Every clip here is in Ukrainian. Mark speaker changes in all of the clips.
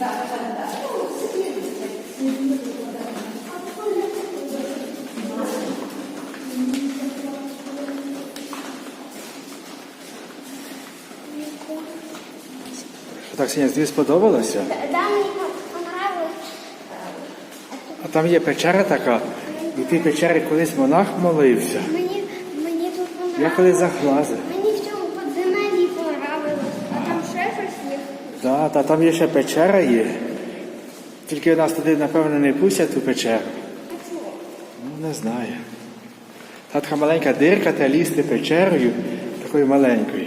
Speaker 1: Так, Сіня, тобі сподобалося?
Speaker 2: Да, мені понравилось.
Speaker 1: А там є печера така. І в тій печері колись монах молився.
Speaker 2: Мені, мені тут понравилось.
Speaker 1: Я
Speaker 2: колись захлазив.
Speaker 1: Да, та там є ще печера є. Тільки нас туди, напевно, не пустять ту печеру. Ну, не знаю. Та така маленька дирка, та лізти печерою, такою маленькою.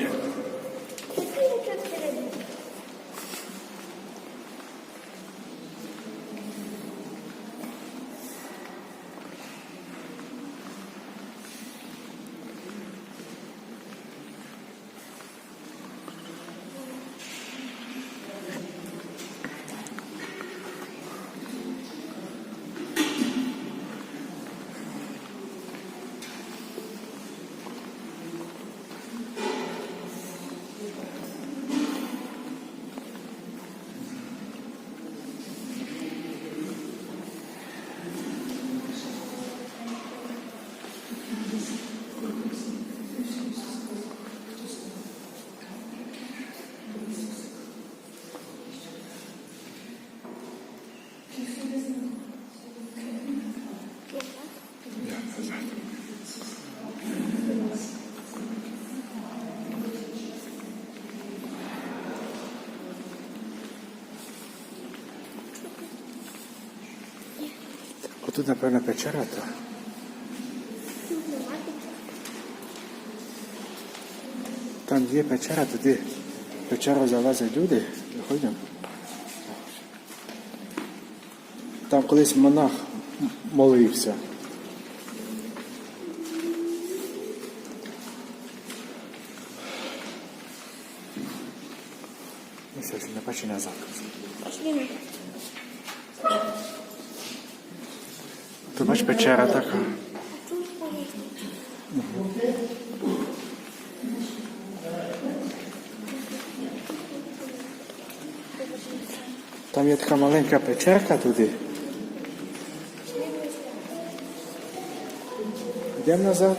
Speaker 1: Отут, напевно, печера то.
Speaker 2: Тут.
Speaker 1: Там є печера, туди в печеру залазять люди. Заходимо. Там колись монах молився. Місяць не бачу назад.
Speaker 2: Пошли
Speaker 1: Тут бач печера така. Там є така маленька печерка туди. Йдемо назад.